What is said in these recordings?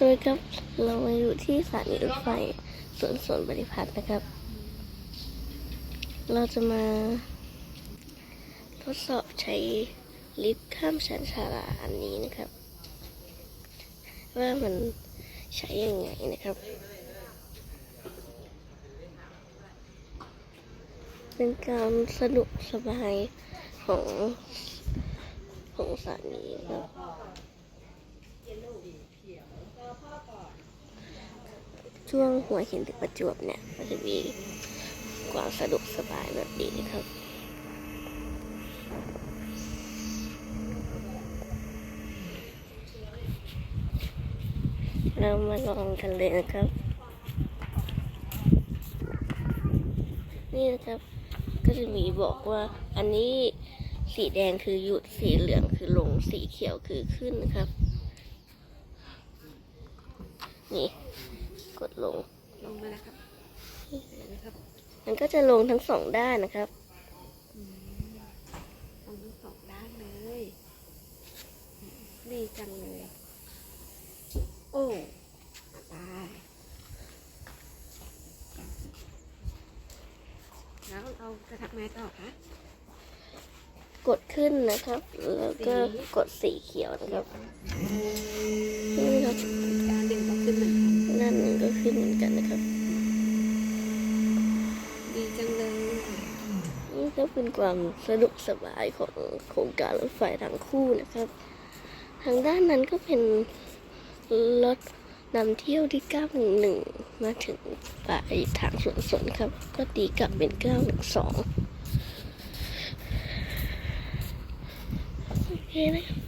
สวัสดีครับเรามาอยู่ที่สถานีรถไฟสวนสวนบริพัตรนะครับ เราจะมา ทดสอบใช้ลิฟต์ข้ามชั้นชาลาอันนี้นะครับ ว่ามันใช้ยังไงนะครับ เป็นการสนุกสบายของของสถานีครับ ช่วงหัวหินถึงประจวบเนี่ยมันจะมีความสะดวกสบายแบบนี้นะครับเรามาลองกันเลยนะครับ นี่นะครับ ก็จะมีบอกว่าอันนี้สีแดงคือหยุดสีเหลืองคือลงสีเขียวคือขึ้นนะครับ นี่ กดลง ลงมาแล้วครับเดี๋ยวนะครับมันก็จะลงทั้งสองด้านนะครับลงทั้งสองด้านเลยดีจังเลย โอ้ตายแล้วเราจะทำไงต่อคะกดขึ้นนะครับ แล้วก็กดสีเขียวนะครับนี่ครับ การดึงก็ขึ้นเหมือนกัน ด้านหนึ่งก็ ขึ้นเหมือนกันนะครับ ดีจังเลยนี่ก็เป็นความสะดวกสบายของโครงการรถไฟทางคู่นะครับ ทางด้านนั้นก็เป็นรถนำเที่ยวที่ 911 มาถึงปลายทางสวนสนครับ ก็ตีกลับเป็น 912โอเคนะครับ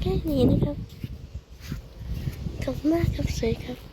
แค่นี้นะครับ ขอบคุณมากครับสวัสดีครับ